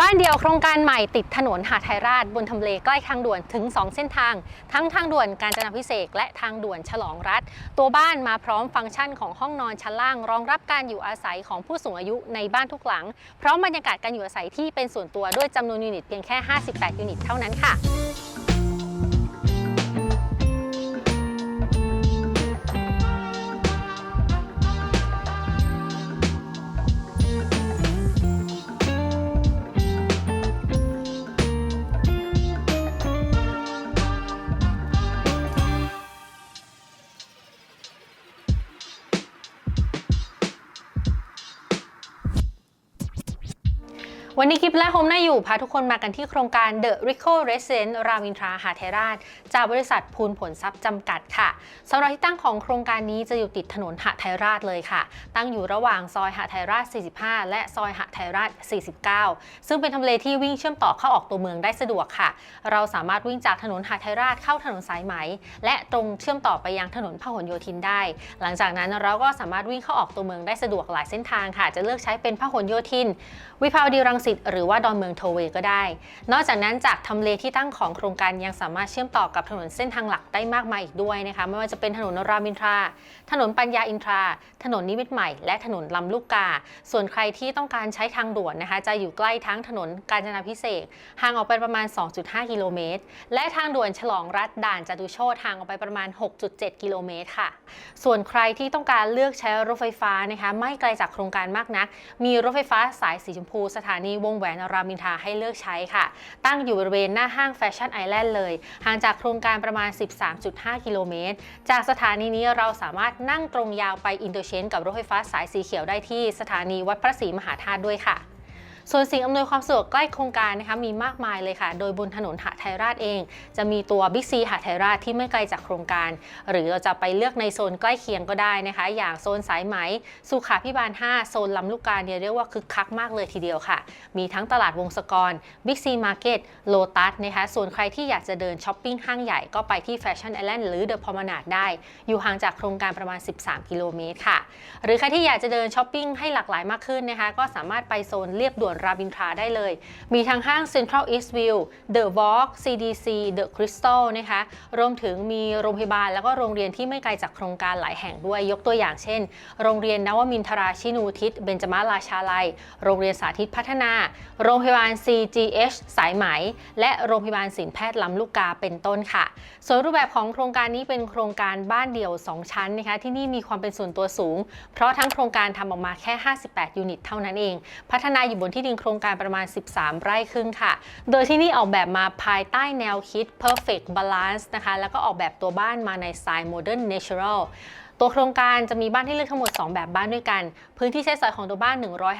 บ้านเดียวโครงการใหม่ติดถนนหาไทยราชบนทำเลใกล้ทางด่วนถึง 2 เส้นทาง ทั้งทางด่วนกาญจนาพิเศษกและทางด่วนฉลองรัฐ ตัวบ้านมาพร้อมฟังก์ชันของห้องนอนชั้นล่าง รองรับการอยู่อาศัยของผู้สูงอายุในบ้านทุกหลัง พร้อมบรรยากาศการอยู่อาศัยที่เป็นส่วนตัวด้วยจำนวนยูนิตเพียงแค่ 58 ยูนิตเท่านั้นค่ะ วันนี้คลิปแรกโฮมน่าอยู่พาทุกคนมากันที่โครงการ The Rico Residence รามินทราหาดไทราช จากบริษัทพูนผลทรัพย์จำกัดค่ะสำหรับที่ตั้งของโครงการนี้จะอยู่ติดถนนหาไทยราชเลยค่ะ ตั้งอยู่ระหว่างซอยหาไทยราช 45 และซอยหาไทยราช 49 ซึ่งเป็นทำเลที่วิ่งเชื่อมต่อเข้าออกตัวเมืองได้สะดวกค่ะ เราสามารถวิ่งจากถนนหาไทยราชเข้าถนนสายไหม และตรงเชื่อมต่อไปยังถนนพหลโยธินได้ หลังจากนั้นเราก็สามารถวิ่งเข้าออกตัวเมืองได้สะดวกหลายเส้นทางค่ะ จะเลือกใช้เป็นพหลโยธิน วิภาวดีรังสิตหรือว่าดอนเมืองโทเวก็ได้ นอกจากนั้นจากทำเลที่ตั้งของโครงการยังสามารถเชื่อมต่อกับถนนเส้นทางหลักได้มากมายอีกด้วยนะคะไม่ว่าจะเป็นถนนรามอินทรา ถนนปัญญาอินทรา ถนนนิมิตใหม่ และถนนลำลูกกา ส่วนใครที่ต้องการใช้ทางด่วนนะคะ จะอยู่ใกล้ทั้งถนนกาญจนาพิเศษห่างออกไปประมาณ 2.5 กิโลเมตร และทางด่วนฉลองรัฐด่านจตุโชตห่างออกไปประมาณ 6.7 กิโลเมตรค่ะ ส่วนใครที่ต้องการเลือกใช้รถไฟฟ้านะคะไม่ไกลจากโครงการมากนัก มีรถไฟฟ้าสายสีชมพู สถานีวงแหวนรามอินทาให้เลือกใช้ค่ะ ตั้งอยู่บริเวณหน้าห้างแฟชั่นไอแลนด์เลย ห่างจากโครงการประมาณ 13.5 กิโลเมตร จากสถานีนี้เราสามารถนั่งตรงยาวไปอินเตอร์เชนกับรถไฟฟ้าสายสีเขียวได้ที่สถานีวัดพระศรีมหาธาตุด้วยค่ะ ส่วนสิ่งอำนวยความสะดวกใกล้โครงการนะคะมีมากมายเลยค่ะ โดยบนถนนหาไทยราชเอง จะมีตัวบิ๊กซีหาไทยราชที่ไม่ไกลจากโครงการ หรือเราจะไปเลือกในโซนใกล้เคียงก็ได้นะคะ อย่างโซนสายไหม สุขาพิบาล 5 โซนลำลูกกาเนี่ยเรียกว่าคึกคักมากเลยทีเดียวค่ะ มีทั้งตลาดวงศกรบิ๊กซีมาร์เก็ตโลตัสนะคะส่วนใครที่อยากจะเดินช้อปปิ้งห้างใหญ่ก็ไปที่แฟชั่นไอแลนด์หรือเดอะพอมนาดได้ อยู่ห่างจากโครงการประมาณ 13 กิโลเมตรค่ะ หรือใครที่อยากจะเดินช้อปปิ้งให้หลากหลายมากขึ้นนะคะก็สามารถไปโซนเรียบด่วนรามอินทราได้เลย มีทั้งห้าง Central Eastview The Walk CDC The Crystal นะคะ รวมถึงมีโรงพยาบาลแล้วก็โรงเรียนที่ไม่ไกลจากโครงการหลายแห่งด้วย ยกตัวอย่างเช่น โรงเรียนนวมินทราชินูทิศ เบญจมาราชาลัย โรงเรียนสาธิตพัฒนา โรงพยาบาล CGH สายไหม และโรงพยาบาลศิลแพทย์ลำลูกกาเป็นต้นค่ะ ส่วนรูปแบบของโครงการนี้เป็นโครงการบ้านเดี่ยว 2 ชั้นนะคะ ที่นี่มีความเป็นส่วนตัวสูง เพราะทั้งโครงการทำออกมาแค่ 58 ยูนิต เท่านั้นเอง พัฒนาอยู่บนที่ดินโครงการประมาณ 13 ไร่ครึ่งค่ะ โดยที่นี่ออกแบบมาภายใต้แนวคิด perfect balance นะคะ แล้วก็ออกแบบตัวบ้านมาในสไตล์ modern natural ตัวโครงการจะมีบ้านให้เลือกทั้งหมด 2 แบบบ้านด้วยกัน พื้นที่ใช้สอยของตัวบ้าน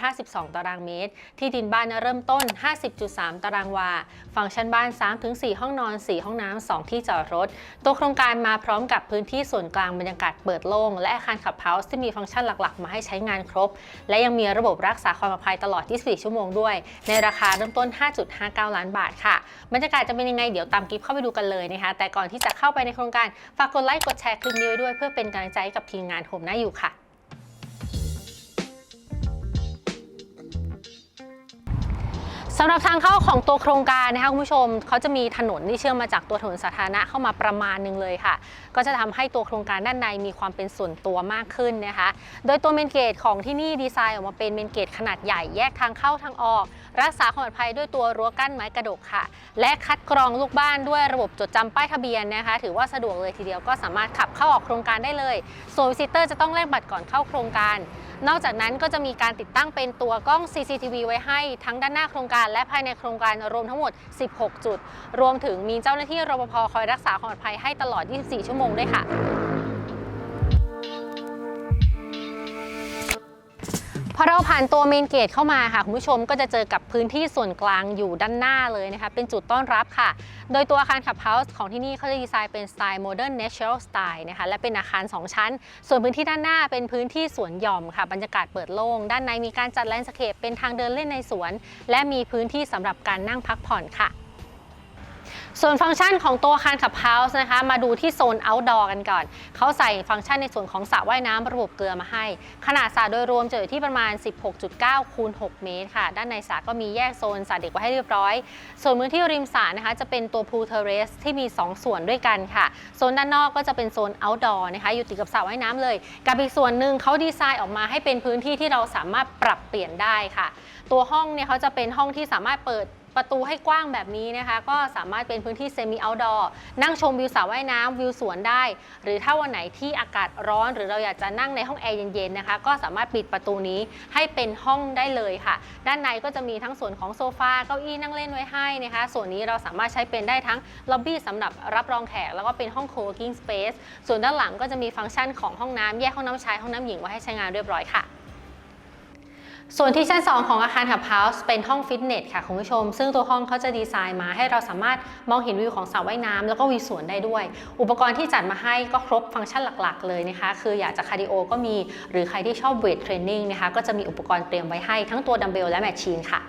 152 ตารางเมตร ที่ดินบ้านเริ่มต้น 50.3 ตารางวา ฟังก์ชันบ้าน 3-4 ห้องนอน 4 ห้องน้ำ 2 ที่จอดรถ ตัวโครงการมาพร้อมกับพื้นที่ส่วนกลางบรรยากาศเปิดโล่ง และอาคารขับเฮาส์ที่มีฟังก์ชันหลักๆ มาให้ใช้งานครบ และยังมีระบบรักษาความปลอดภัยตลอด 24 ชั่วโมงด้วย ในราคาเริ่มต้น 5.59 ล้านบาทค่ะ บรรยากาศจะเป็นยังไงเดี๋ยวตามกิฟเข้าไปดูกันเลยนะคะ แต่ก่อนที่จะเข้าไปในโครงการฝากกดไลค์กดแชร์คลิปนี้ไว้ด้วยเพื่อเป็นกำลังใจกับทีมงานโฮมน่าอยู่ค่ะำหรับทางเข้าของตัวโครงการนะคะคุณผู้ชมเขาจะมีถนนที่เชื่อมมาจากตัวถนนสาธารณะเข้ามาประมาณหนึงเลยค่ะ ก็จะทำให้ตัวโครงการด้านในมีความเป็นส่วนตัวมากขึ้นนะคะ โดยตัวเมนเกตของที่นี่ดีไซน์ออกมาเป็นเมนเกตขนาดใหญ่แยกทางเข้าทางออก รักษาความปลอดภัยด้วยตัวรั้วกั้นไม้กระดกค่ะ และคัดกรองลูกบ้านด้วยระบบจดจำป้ายทะเบียนนะคะ ถือว่าสะดวกเลยทีเดียวก็สามารถขับเข้าออกโครงการได้เลยส่วนวิสิเตอร์จะต้องแลกบัตรก่อนเข้าโครงการ นอกจากนั้นก็จะมีการติดตั้งเป็นตัวกล้อง CCTV ไว้ให้ทั้งด้านหน้าโครงการและภายในโครงการรวมทั้งหมด 16 จุด รวมถึงมีเจ้าหน้าที่รปภคอยรักษาความปลอดภัยให้ตลอด 24 ชั่วโมงด้วยค่ะ อเราผ่านตัวเมนเกตเข้ามาค่ะคุณผู้ชมก็จะเจอกับพื้นที่ส่วนกลางอยู่ด้านหน้าเลยนะคะเป็นจุดต้อนรับค่ะ โดยตัวอาคารขับเฮาส์ของที่นี่เขาจะดีไซน์เป็นสไตล์ modern natural style นะคะและเป็นอาคาร 2 ชั้น ส่วนพื้นที่ด้านหน้าเป็นพื้นที่สวนหย่อมค่ะ บรรยากาศเปิดโล่ง ด้านในมีการจัดแลนด์สเคปเป็นทางเดินเล่นในสวน และมีพื้นที่สำหรับการนั่งพักผ่อนค่ะ ส่วนฟังก์ชันของตัวอาคารขับเฮาส์นะคะ มาดูที่โซน outdoor กันก่อน เขาใส่ฟังก์ชันในส่วนของสระว่ายน้ำระบบเกลือมาให้ ขนาดสระโดยรวมจะอยู่ที่ประมาณ 16.9 คูณ 6 เมตรค่ะ ด้านในสระก็มีแยกโซนสระเด็กไว้ให้เรียบร้อย ส่วนพื้นที่ริมสระนะคะ จะเป็นตัว pool terrace ที่มี 2 ส่วนด้วยกันค่ะ โซนด้านนอกก็จะเป็นโซน outdoor นะคะ อยู่ติดกับสระว่ายน้ำเลย กับอีกส่วนหนึ่งเขาดีไซน์ออกมาให้เป็นพื้นที่ที่เราสามารถปรับเปลี่ยนได้ค่ะ ตัวห้องเนี่ยเขาจะเป็นห้องที่สามารถเปิด ประตูให้กว้างแบบนี้นะคะ ก็สามารถเป็นพื้นที่เซมิเอาท์ดอร์นั่งชมวิวสระว่ายน้ำวิวสวนได้ หรือถ้าวันไหนที่อากาศร้อน หรือเราอยากจะนั่งในห้องแอร์เย็นๆนะคะ ก็สามารถปิดประตูนี้ให้เป็นห้องได้เลยค่ะ ด้านในก็จะมีทั้งส่วนของโซฟาเก้าอี้นั่งเล่นไว้ให้นะคะ ส่วนนี้เราสามารถใช้เป็นได้ทั้งล็อบบี้สำหรับรับรองแขกแล้วก็เป็นห้อง co-working space ส่วนด้านหลังก็จะมีฟังก์ชันของห้องน้ำแยกห้องน้ำชายห้องน้ำหญิงไว้ให้ใช้งานเรียบร้อยค่ะ ส่วนที่ชั้น 2 ของอาคารขับเฮาส์เป็นห้องฟิตเนสค่ะคุณผู้ชม ซึ่งตัวห้องเขาจะดีไซน์มาให้เราสามารถมองเห็นวิวของสระว่ายน้ำแล้วก็วิวสวนได้ด้วย อุปกรณ์ที่จัดมาให้ก็ครบฟังก์ชันหลักๆ เลยนะคะ คืออยากจะคาร์ดิโอก็มี หรือใครที่ชอบเวทเทรนนิ่งนะคะ ก็จะมีอุปกรณ์เตรียมไว้ให้ทั้งตัวดัมเบลและแมชชีนค่ะ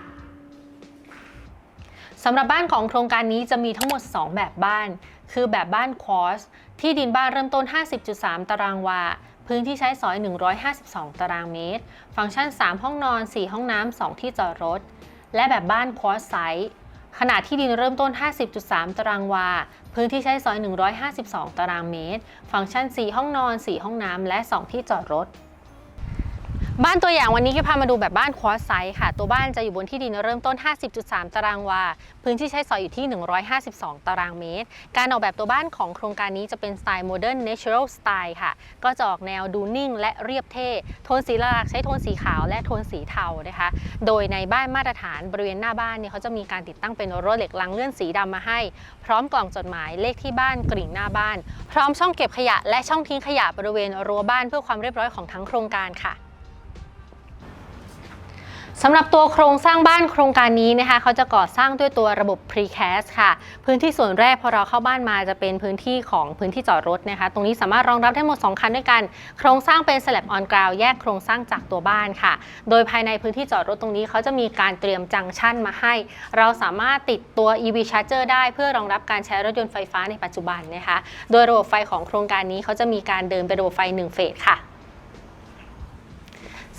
สำหรับบ้านของโครงการนี้จะมีทั้งหมด 2 แบบบ้าน คือแบบบ้านควอสที่ดินบ้านเริ่มต้น 50.3 ตารางวา พื้นที่ใช้สอย 152 ตารางเมตร ฟังก์ชัน 3 ห้องนอน 4 ห้องน้ำ 2 ที่จอดรถ และแบบบ้านควอสไซส์ขนาดที่ดินเริ่มต้น 50.3 ตารางวา พื้นที่ใช้สอย 152 ตารางเมตร ฟังก์ชัน 4 ห้องนอน 4 ห้องน้ำ และ 2 ที่จอดรถ บ้านตัวอย่างวันนี้ก็พามาดูแบบบ้านควอสไซส์ค่ะ ตัวบ้านจะอยู่บนที่ดินเริ่มต้น 50.3 ตารางวา พื้นที่ใช้สอยอยู่ที่ 152 ตารางเมตร การออกแบบตัวบ้านของโครงการนี้จะเป็นสไตล์โมเดิร์นเนเชอรัลสไตล์ค่ะ ก็จะออกแนวดูนิ่งและเรียบเท่ โทนสีหลักใช้โทนสีขาวและโทนสีเทานะคะ โดยในบ้านมาตรฐานบริเวณหน้าบ้านเนี่ยเขาจะมีการติดตั้งเป็นรั้วเหล็กลังเลื่อนสีดำมาให้ พร้อมกล่องจดหมายเลขที่บ้านกริ่งหน้าบ้าน พร้อมช่องเก็บขยะ และช่องทิ้งขยะบริเวณรั้วบ้านเพื่อความเรียบร้อยของทั้งโครงการค่ะ สำหรับตัวโครงสร้างบ้านโครงการนี้นะคะเขาจะก่อสร้างด้วยตัวระบบ precast ค่ะ พื้นที่ส่วนแรกพอเราเข้าบ้านมาจะเป็นพื้นที่ของพื้นที่จอดรถนะคะ ตรงนี้สามารถรองรับได้หมด 2 คันด้วยกัน โครงสร้างเป็น slab on ground แยกโครงสร้างจากตัวบ้านค่ะ โดยภายในพื้นที่จอดรถตรงนี้เขาจะมีการเตรียมจังชั่นมาให้ เราสามารถติดตัว EV charger ได้เพื่อรองรับการใช้รถยนต์ไฟฟ้าในปัจจุบันนะคะ โดยระบบไฟของโครงการนี้เขาจะมีการเดินเป็นระบบไฟ1เฟสค่ะ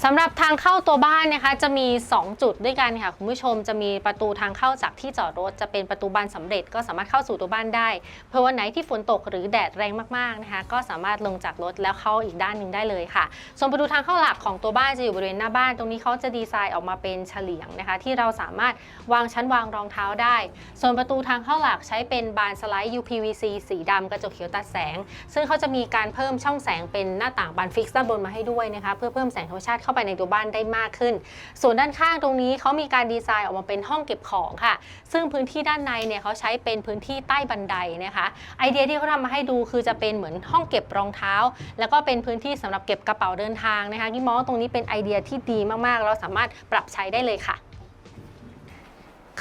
สำหรับทางเข้าตัวบ้านนะคะจะมี 2 จุดด้วยกันค่ะคุณผู้ชมจะมีประตูทางเข้าจากที่จอดรถ จะเป็นประตูบานสำเร็จก็สามารถเข้าสู่ตัวบ้านได้ เพื่อวันไหนที่ฝนตกหรือแดดแรงมากๆนะคะ ก็สามารถลงจากรถแล้วเข้าอีกด้านหนึ่งได้เลยค่ะ ส่วนประตูทางเข้าหลักของตัวบ้านจะอยู่บริเวณหน้าบ้าน ตรงนี้เขาจะดีไซน์ออกมาเป็นเฉลียงนะคะ ที่เราสามารถวางชั้นวางรองเท้าได้ ส่วนประตูทางเข้าหลักใช้เป็นบานสไลด์ UPVC สีดำกระจกเขียวตัดแสง ซึ่งเขาจะมีการเพิ่มช่องแสงเป็นหน้าต่างบานฟิกซ์ด้านบนมาให้ด้วยนะคะเพื่อเพิ่มแสงธรรมชาติเข้าไปในตัวบ้านได้มากขึ้น ส่วนด้านข้างตรงนี้เขามีการดีไซน์ออกมาเป็นห้องเก็บของค่ะ ซึ่งพื้นที่ด้านในเนี่ยเขาใช้เป็นพื้นที่ใต้บันไดนะคะ ไอเดียที่เขาทำมาให้ดูคือจะเป็นเหมือนห้องเก็บรองเท้า แล้วก็เป็นพื้นที่สำหรับเก็บกระเป๋าเดินทางนะคะที่มองตรงนี้เป็นไอเดียที่ดีมากๆ เราสามารถปรับใช้ได้เลยค่ะ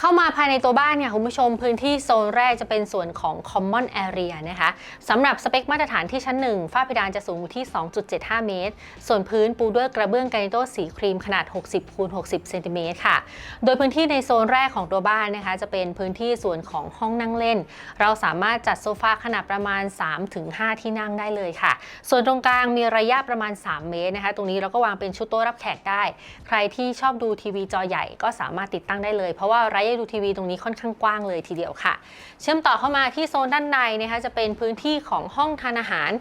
เข้ามาภายในตัวบ้านเนี่ยคุณผู้ชมพื้นที่โซนแรกจะเป็นส่วนของ common area นะคะสำหรับสเปคมาตรฐานที่ชั้น 1 ฝ้าเพดานจะสูงอยู่ที่ 2.75 เมตร ส่วนพื้นปูด้วยกระเบื้องกรนิโต้สีครีมขนาด 60คูณ60 เซนติเมตรค่ะ โดยพื้นที่ในโซนแรกของตัวบ้านนะคะจะเป็นพื้นที่ส่วนของห้องนั่งเล่น เราสามารถจัดโซฟาขนาดประมาณ 3-5 ที่นั่งได้เลยค่ะ ส่วนตรงกลางมีระยะประมาณ 3 เมตรนะคะ ตรงนี้เราก็วางเป็นชุดโต๊ะรับแขกได้ ใครที่ชอบดูทีวีจอใหญ่ก็สามารถติดตั้งได้เลย เพราะว่าระยะดูทีวีตรงนี้ค่อนข้างกว้างเลยทีเดียวค่ะ เชื่อมต่อเข้ามาที่โซนด้านในนะคะจะเป็นพื้นที่ของห้องทานอาหาร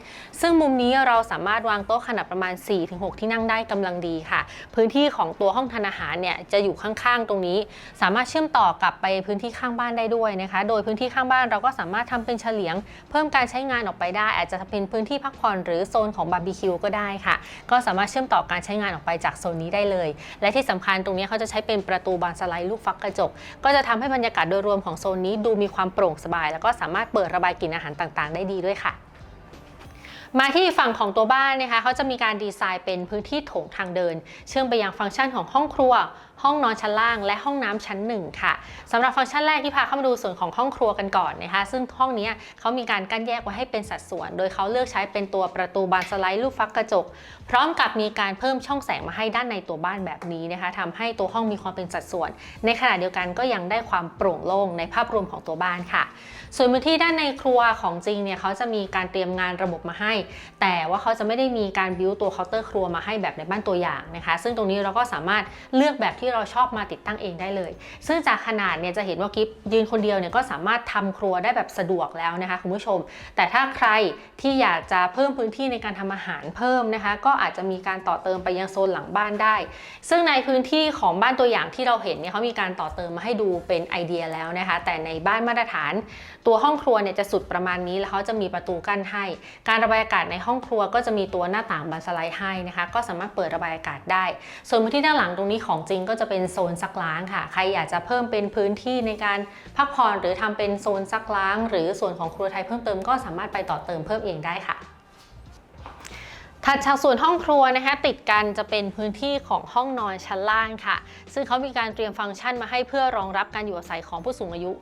ซึ่งมุมนี้เราสามารถวางโต๊ะขนาดประมาณ 4-6 ที่นั่งได้กำลังดีค่ะ พื้นที่ของตัวห้องทานอาหารเนี่ยจะอยู่ข้างๆตรงนี้ สามารถเชื่อมต่อกลับไปพื้นที่ข้างบ้านได้ด้วยนะคะ โดยพื้นที่ข้างบ้านเราก็สามารถทำเป็นเฉลียง เพิ่มการใช้งานออกไปได้ อาจจะเป็นพื้นที่พักผ่อนหรือโซนของบาร์บีคิวก็ได้ค่ะ ก็สามารถเชื่อมต่อการใช้งานออกไปจากโซนนี้ได้เลย และที่สำคัญตรงนี้เขาจะใช้เป็นประตูบานสไลด์ลูกฟักกระจกก็จะทำให้บรรยากาศโดยรวมของโซนนี้ดูมีความโปร่งสบาย แล้วก็สามารถเปิดระบายกลิ่นอาหารต่างๆ ได้ดีด้วยค่ะมาที่ฝั่งของตัวบ้านนะคะเขาจะมีการดีไซน์เป็นพื้นที่โถงทางเดิน เชื่อมไปยังฟังก์ชันของห้องครัว ห้องนอนชั้นล่าง และห้องน้ำชั้นหนึ่งค่ะสำหรับฟังก์ชันแรกที่พาเข้ามาดูส่วนของห้องครัวกันก่อนนะคะซึ่งห้องนี้เขามีการกั้นแยกไว้ให้เป็นสัดส่วน โดยเขาเลือกใช้เป็นตัวประตูบานสไลด์ลูกฟักกระจกพร้อมกับมีการเพิ่มช่องแสงมาให้ด้านในตัวบ้านแบบนี้นะคะทำให้ตัวห้องมีความเป็นสัดส่วน ในขณะเดียวกันก็ยังได้ความโปร่งโล่งในภาพรวมของตัวบ้านค่ะ ส่วนพื้นที่ด้านในครัวของจริงเนี่ยเขาจะมีการเตรียมงานระบบมาให้ แต่ว่าเขาจะไม่ได้มีการบิวตัวเคาน์เตอร์ครัวมาให้แบบในบ้านตัวอย่างนะคะ ซึ่งตรงนี้เราก็สามารถเลือกแบบที่เราชอบมาติดตั้งเองได้เลย ซึ่งจากขนาดเนี่ยจะเห็นว่ากิฟยืนคนเดียวเนี่ยก็สามารถทำครัวได้แบบสะดวกแล้วนะคะคุณผู้ชม แต่ถ้าใครที่อยากจะเพิ่มพื้นที่ในการทำอาหารเพิ่มนะคะก็อาจจะมีการต่อเติมไปยังโซนหลังบ้านได้ ซึ่งในพื้นที่ของบ้านตัวอย่างที่เราเห็นเนี่ยเขามีการต่อเติมมาให้ดูเป็นไอเดียแล้วนะคะ แต่ในบ้านมาตรฐาน ตัวห้องครัวเนี่ยจะสุดประมาณนี้แล้วเขาจะมีประตูกั้นให้ การระบายอากาศในห้องครัวก็จะมีตัวหน้าต่างบานสไลด์ให้นะคะ ก็สามารถเปิดระบายอากาศได้ ส่วนพื้นที่ด้านหลังตรงนี้ของจริงก็จะเป็นโซนซักล้างค่ะ ใครอยากจะเพิ่มเป็นพื้นที่ในการพักผ่อนหรือทำเป็นโซนซักล้าง หรือส่วนของครัวไทยเพิ่มเติมก็สามารถไปต่อเติมเพิ่มเองได้ค่ะ ถัดจากส่วนห้องครัวนะคะติดกันจะเป็นพื้นที่ของห้องนอนชั้นล่างค่ะ ซึ่งเขามีการเตรียมฟังก์ชันมาให้เพื่อรองรับการอยู่อาศัยของผู้สูงอายุ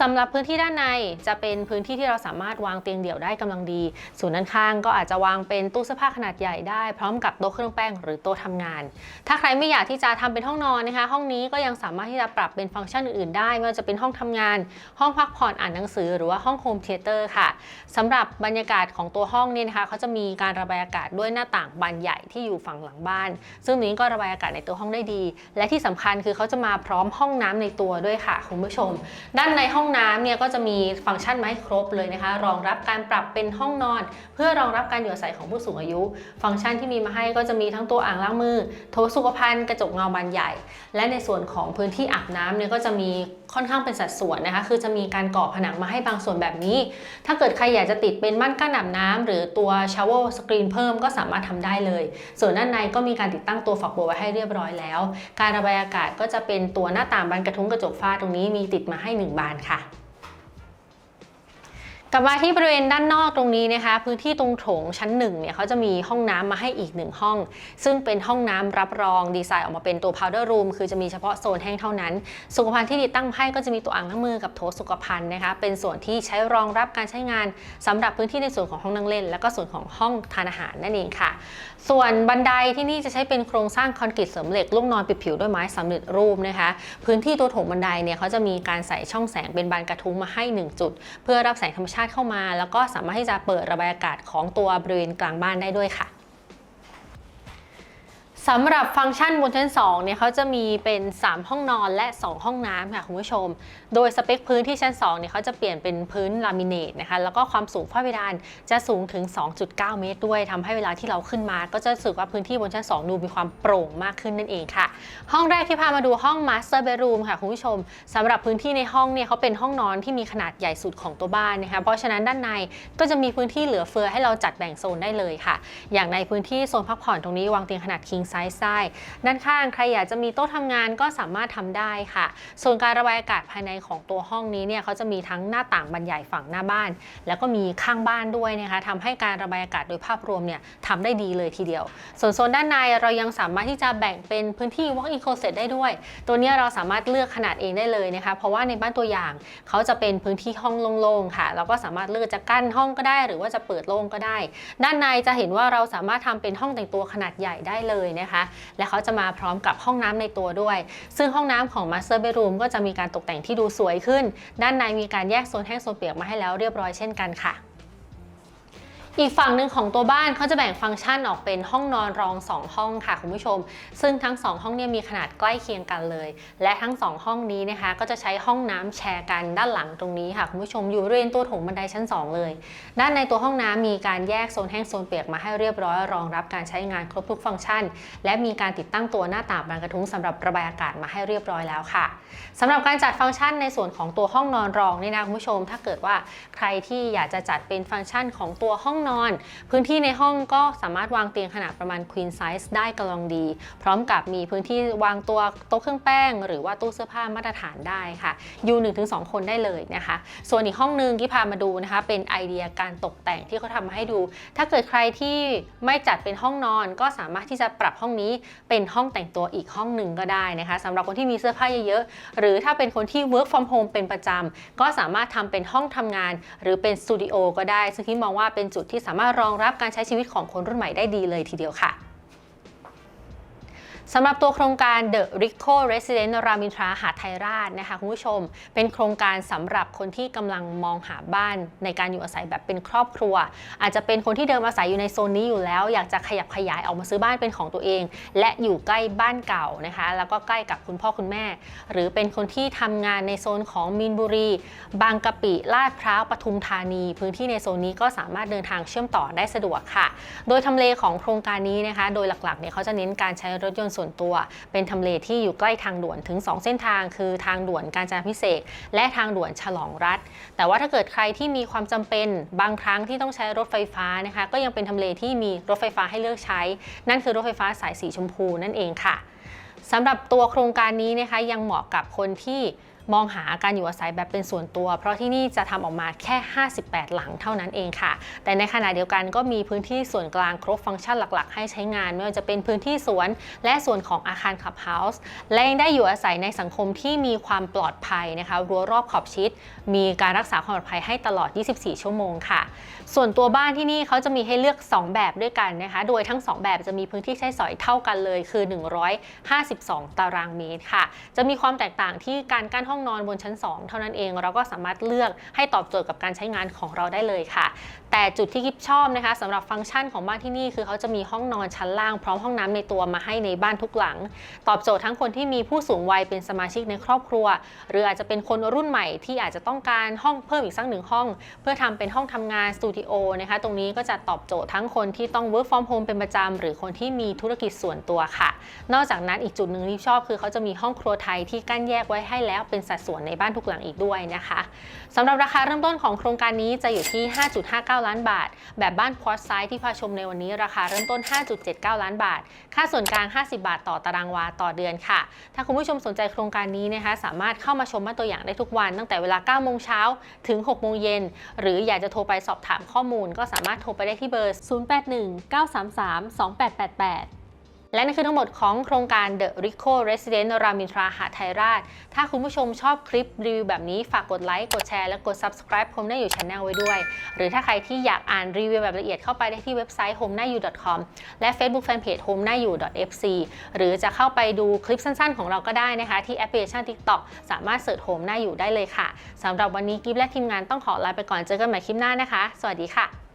สำหรับพื้นที่ด้านในจะเป็นพื้นที่ที่เราสามารถวางเตียงเดี่ยวได้กำลังดี ส่วนด้านข้างก็อาจจะวางเป็นตู้เสื้อผ้าขนาดใหญ่ได้ พร้อมกับโต๊ะเครื่องแป้งหรือโต๊ะทำงาน ถ้าใครไม่อยากที่จะทำเป็นห้องนอนนะคะ ห้องนี้ก็ยังสามารถที่จะปรับเป็นฟังก์ชันอื่นๆ ได้ไม่ว่าจะเป็นห้องทำงาน ห้องพักผ่อนอ่านหนังสือ หรือว่าห้องโฮมเทเตอร์ค่ะสำหรับบรรยากาศของตัวห้องเนี่ยนะคะเขาจะมีการระบายอากาศด้วยหน้าต่างบานใหญ่ที่อยู่ฝั่งหลังบ้าน ซึ่งตรงนี้ก็ระบายอากาศในตัวห้องได้ดี และที่สำคัญคือเขาจะมาพร้อมห้องน้ำในตัวด้วยค่ะคุณผู้ชม ด้านในห้องน้ำเนี่ยก็จะมีฟังก์ชันมาให้ครบเลยนะคะ รองรับการปรับเป็นห้องนอน เพื่อรองรับการอยู่อาศัยของผู้สูงอายุ ฟังก์ชันที่มีมาให้ก็จะมีทั้งตัวอ่างล้างมือ โถสุขภัณฑ์กระจกเงาบานใหญ่ และในส่วนของพื้นที่อาบน้ำเนี่ยก็จะมีค่อนข้างเป็นสัดส่วนนะคะ คือจะมีการก่อผนังมาให้บางส่วนแบบนี้ ถ้าเกิดใครอยากจะติดเป็นม่านกั้นอาบน้ำหรือตัวชาวเวอร์สกรีนเพิ่มก็สามารถทำได้เลย ส่วนด้านในก็มีการติดตั้งตัวฝักบัวไว้ให้เรียบร้อยแล้ว การระบายอากาศก็จะเป็นตัวหน้าต่างบานกระทุ้งกระจกฝ้าตรงนี้มีติดมาให้ 1 บานค่ะ กลับมาที่บริเวณด้านนอกตรงนี้นะคะ พื้นที่ตรงโถงชั้นหนึ่งเนี่ยเขาจะมีห้องน้ำมาให้อีกหนึ่งห้อง ซึ่งเป็นห้องน้ำรับรองดีไซน์ออกมาเป็นตัว powder room คือจะมีเฉพาะโซนแห้งเท่านั้น สุขภัณฑ์ที่ติดตั้งให้ก็จะมีตัวอ่างล้างมือกับโถสุขภัณฑ์นะคะ เป็นส่วนที่ใช้รองรับการใช้งานสำหรับพื้นที่ในส่วนของห้องนั่งเล่น แล้วก็ส่วนของห้องทานอาหารนั่นเองค่ะ ส่วนบันไดที่นี่จะใช้เป็นโครงสร้างคอนกรีตเสริมเหล็กลูกนอนปิดผิวด้วยไม้สำเร็จรูปนะคะ พื้นที่ตัวโถงบันไดเนี่ยเขาจะมีการใส่ช่องแสงเป็นบานกระทุ้งมาให้ 1 จุด เพื่อรับแสงธรรมชาติเข้ามา แล้วก็สามารถที่จะเปิดระบายอากาศของตัวบริเวณกลางบ้านได้ด้วยค่ะสำหรับฟังก์ชันบนชั้น2เนี่ยเขาจะมีเป็น 3 ห้องนอนและ 2 ห้องน้ำค่ะคุณผู้ชมโดยสเปคพื้นที่ชั้น2เนี่ยเขาจะเปลี่ยนเป็นพื้นลามิเนตนะคะ แล้วก็ความสูงฝ้าเพดานจะสูงถึง 2.9 เมตรด้วยทำให้เวลาที่เราขึ้นมา ก็จะรู้สึกว่าพื้นที่บนชั้น 2 ดูมีความโปร่งมากขึ้นนั่นเองค่ะ ห้องแรกที่พามาดูห้อง Master Bedroom ค่ะคุณผู้ชมสำหรับพื้นที่ในห้องเนี่ยเขาเป็นห้องนอนที่มีขนาดใหญ่สุดของตัวบ้านนะคะ เพราะฉะนั้นด้านในก็จะมีพื้นที่เหลือเฟือให้เราจัดแบ่งโซนได้เลยค่ะ อย่างในพื้นที่โซนพักผ่อนตรงนี้วางเตียงขนาด king size ได้ด้านข้างใครอยากจะมีโต๊ะทำงานก็สามารถทำได้ค่ะส่วนการระบายอากาศภายในของตัวห้องนี้เนี่ยเขาจะมีทั้งหน้าต่างบานใหญ่ฝั่งหน้าบ้าน แล้วก็มีข้างบ้านด้วยนะคะทำให้การระบายอากาศโดยภาพรวมเนี่ยทำได้ดีเลยทีเดียว ส่วนโซนด้านในเรายังสามารถที่จะแบ่งเป็นพื้นที่ walk-in closet ได้ด้วย ตัวเนี้ยเราสามารถเลือกขนาดเองได้เลยนะคะ เพราะว่าในบ้านตัวอย่างเขาจะเป็นพื้นที่ห้องโล่งๆค่ะ เราก็สามารถเลือกจะกั้นห้องก็ได้ หรือว่าจะเปิดโล่งก็ได้ ด้านในจะเห็นว่าเราสามารถทำเป็นห้องแต่งตัวขนาดใหญ่ได้เลยนะคะ และเขาจะมาพร้อมกับห้องน้ำในตัวด้วย ซึ่งห้องน้ำของ Master Bedroom ก็จะมีการตกแต่งที่ดูสวยขึ้น ด้านในมีการแยกโซนแห้งโซนเปียกมาให้แล้วเรียบร้อยเช่นกันค่ะ อีกฝั่งหนึ่งของตัวบ้านเขาจะแบ่งฟังก์ชันออกเป็นห้องนอนรอง 2 ห้องค่ะคุณผู้ชม ซึ่งทั้ง 2 ห้องเนี่ยมีขนาดใกล้เคียงกันเลย และทั้ง 2 ห้องนี้นะคะ ก็จะใช้ห้องน้ำแชร์กันด้านหลังตรงนี้ค่ะคุณผู้ชมอยู่บริเวณตัวโถงบันไดชั้น 2 เลย ด้านในตัวห้องน้ำมีการแยกโซนแห้งโซนเปียกมาให้เรียบร้อยรองรับการใช้งานครบทุกฟังก์ชัน และมีการติดตั้งตัวหน้าต่างบานกระทุ้งสำหรับระบายอากาศมาให้เรียบร้อยแล้วค่ะสำหรับการจัดฟังก์ชันในส่วนของตัวห้องนอนรองนี่นะคุณผู้ชม ถ้าเกิดว่าใครที่อยากจะจัดเป็นฟังก์ชันของตัวห้องนอน พื้นที่ในห้องก็สามารถวางเตียงขนาดประมาณ queen size ได้กำลังดี พร้อมกับมีพื้นที่วางตัวโต๊ะเครื่องแป้ง หรือว่าตู้เสื้อผ้ามาตรฐานได้ค่ะ อยู่1-2 คนได้เลยนะคะ ส่วนอีกห้องหนึงที่พามาดูนะคะเป็นไอเดียการตกแต่งที่เขาทำมาให้ดู ถ้าเกิดใครที่ไม่จัดเป็นห้องนอน ก็สามารถที่จะปรับห้องนี้เป็นห้องแต่งตัวอีกห้องหนึ่งก็ได้นะคะสำหรับคนที่มีเสื้อผ้าเยอะๆหรือถ้าเป็นคนที่ work from home เป็นประจำก็สามารถทำเป็นห้องทำงาน หรือเป็นสตูดิโอก็ได้ซึ่งคิดมองว่าเป็นจุดที่สามารถรองรับการใช้ชีวิตของคนรุ่นใหม่ได้ดีเลยทีเดียวค่ะ สำหรับตัวโครงการ The Rico Resident รามินทราหาไทยราชนะคะคุณผู้ชม เป็นโครงการสำหรับคนที่กำลังมองหาบ้านในการอยู่อาศัยแบบเป็นครอบครัว อาจจะเป็นคนที่เดิมอาศัยอยู่ในโซนนี้อยู่แล้ว อยากจะขยับขยายออกมาซื้อบ้านเป็นของตัวเอง และอยู่ใกล้บ้านเก่านะคะ แล้วก็ใกล้กับคุณพ่อคุณแม่ หรือเป็นคนที่ทำงานในโซนของมีนบุรี บางกะปิลาดพร้าวปทุมธานี พื้นที่ในโซนนี้ก็สามารถเดินทางเชื่อมต่อได้สะดวกค่ะ โดยทำเลของโครงการนี้นะคะ โดยหลักๆเนี่ยเขาจะเน้นการใช้รถยนต์ส่วนตัว เป็นทำเลที่อยู่ใกล้ทางด่วนถึง 2 เส้นทาง คือทางด่วนการจนาพิเศษและทางด่วนฉลองรัฐ แต่ว่าถ้าเกิดใครที่มีความจำเป็นบางครั้งที่ต้องใช้รถไฟฟ้านะคะก็ยังเป็นทำเลที่มีรถไฟฟ้าให้เลือกใช้ นั่นคือรถไฟฟ้าสายสีชมพูนั่นเองค่ะสำหรับตัวโครงการนี้นะคะยังเหมาะกับคนที่ มองหาการอยู่อาศัยแบบเป็นส่วนตัว เพราะที่นี่จะทำออกมาแค่ 58 หลังเท่านั้นเองค่ะ แต่ในขณะเดียวกันก็มีพื้นที่ส่วนกลางครบฟังก์ชันหลัก ๆ ให้ใช้งาน ไม่ว่าจะเป็นพื้นที่สวน และส่วนของอาคารขับเฮาส์และยังได้อยู่อาศัยในสังคมที่มีความปลอดภัยนะคะรั้วรอบขอบชิด มีการรักษาความปลอดภัยให้ตลอด 24 ชั่วโมงค่ะส่วนตัวบ้านที่นี่เขาจะมีให้เลือก 2 แบบด้วยกันนะคะ โดยทั้ง 2 แบบจะมีพื้นที่ใช้สอยเท่ากันเลยคือ 152 ตารางเมตรค่ะ จะมีความแตกต่างที่การกั้นห้องนอนบนชั้น 2 เท่านั้นเอง เราก็สามารถเลือกให้ตอบโจทย์กับการใช้งานของเราได้เลยค่ะ แต่จุดที่กิฟชอบนะคะสำหรับฟังก์ชันของบ้านที่นี่คือเขาจะมีห้องนอนชั้นล่างพร้อมห้องน้ำในตัวมาให้ในบ้านทุกหลัง ตอบโจทย์ทั้งคนที่มีผู้สูงวัยเป็นสมาชิกในครอบครัว หรืออาจจะเป็นคนรุ่นใหม่ที่อาจจะต้องการห้องเพิ่มอีกสักหนึ่งห้อง เพื่อทำเป็นห้องทำงานสตูดิโอนะคะ ตรงนี้ก็จะตอบโจทย์ทั้งคนที่ต้อง work from home เป็นประจำ หรือคนที่มีธุรกิจส่วนตัวค่ะ นอกจากนั้นอีกจุดหนึ่งที่ชอบคือเขาจะมีห้องครัวไทยที่กั้นแยกไว้ให้แล้วเป็นสัดส่วนในบ้านทุกหลังอีกด้วยนะคะสำหรับราคาเริ่มต้นของโครงการนี้จะอยู่ที่ 5.59 ล้านบาท แบบบ้านคอตไซส์ที่พาชมในวันนี้ราคาเริ่มต้น 5.79 ล้านบาท ค่าส่วนกลาง 50 บาท ต่อตารางวาต่อเดือนค่ะ ถ้าคุณผู้ชมสนใจโครงการนี้นะคะสามารถเข้ามาชมบ้านตัวอย่างได้ทุกวัน ตั้งแต่เวลา 9 โมงเช้าถึง 6 โมงเย็นหรืออยากจะโทรไปสอบถามข้อมูลก็สามารถโทรไปได้ที่เบอร์ 0819332888 และนั่นคือทั้งหมดของโครงการ The Rico Resident รามินทราหาไทยราช ถ้าคุณผู้ชมชอบคลิปรีวิวแบบนี้ฝากกดไลค์ กดแชร์ และกด subscribe ผมได้อยู่ Channel ไว้ด้วย หรือถ้าใครที่อยากอ่านรีวิวแบบละเอียดเข้าไปได้ที่เว็บไซต์ home นายู .com และ Facebook Fanpage home นายู .fc หรือจะเข้าไปดูคลิปสั้นๆ ของเราก็ได้นะคะ ที่แอปพลิเคชัน TikTok สามารถเสิร์ช home นายูได้เลยค่ะสำหรับวันนี้กิฟและทีมงานต้องขอลาไปก่อนเจอกันใหม่คลิปหน้านะคะ สวัสดีค่ะ